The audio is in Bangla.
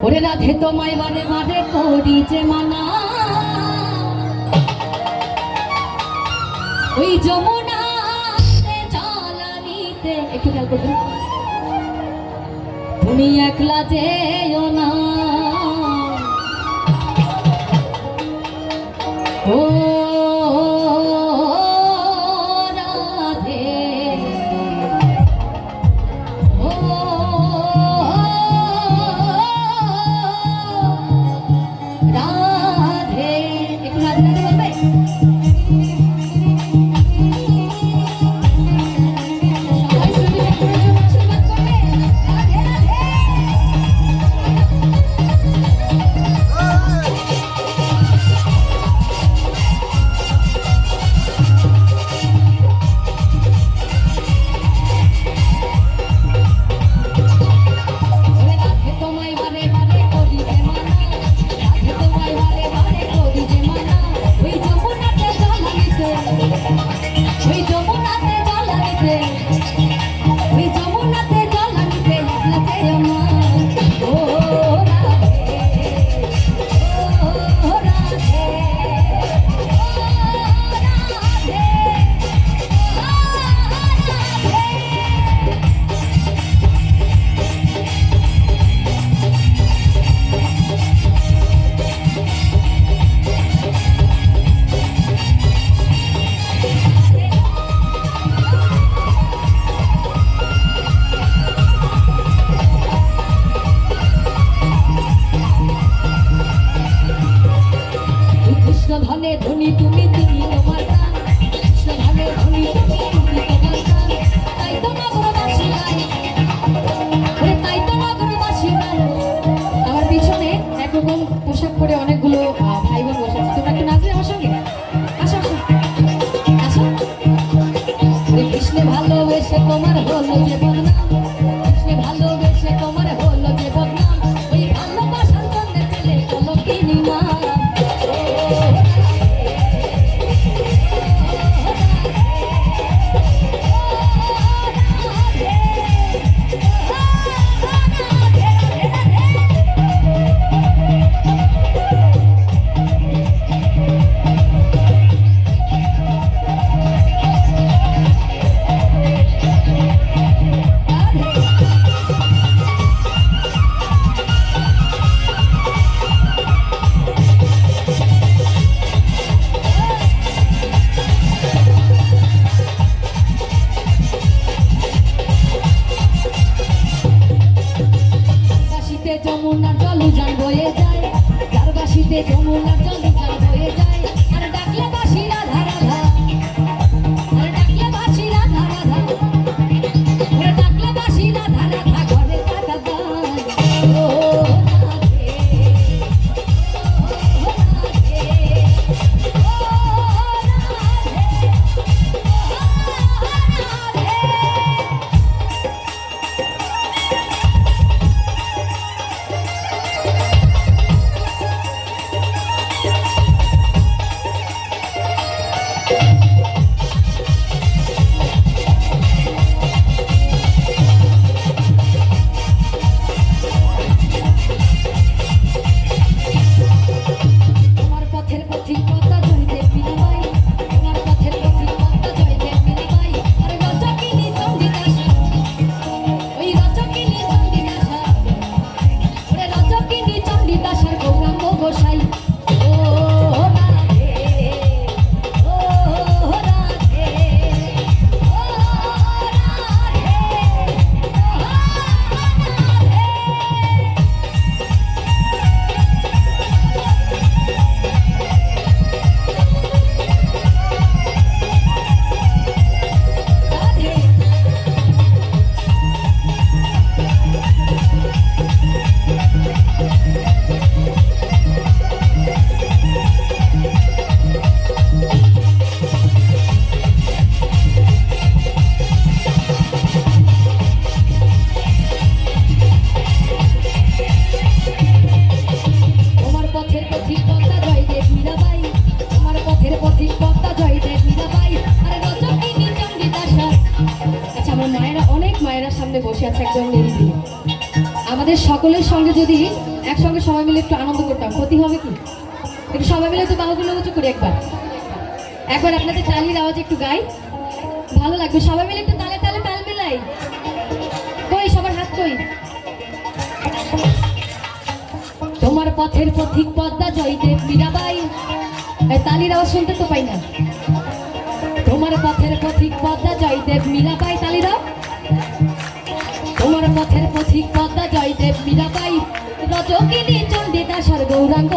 ওরে রাধে তোমায় বারে বারে করি যে মানা ওই যমুনা জ্বালানিতে, একটু খেয়াল করবেন। তুমি একলা যেও না। ও সে তোমার হলো যে কমলা চলে বসে আছে, একদম নিরিবি আমাদের সকলের সঙ্গে যদি একসঙ্গে সবাই মিলে একটু আনন্দ করতাম, ক্ষতি হবে কি? একটু সবাই মিলে তো বাহুগুলো উঁচু করি একবার। একবার আপনাদের তালির আওয়াজ একটু গাই। ভালো লাগবে, সবাই মিলে একটু তালে তালে তাল মেলাই। কই, সবার হাত কই? তোমার পথের পথিক পদ্মা জয়দেব মীরাবাই। তালির আওয়াজ শুনতে তো পাই না। তোমার পথের পথিক পদ্মা জয়দেব মীরাবাই, তালি আওয়াজ তোমার পথের পথিক পদ্মা জয়দেব মীরাবাই রজকিনী চণ্ডীদাস আর গৌরাঙ্গ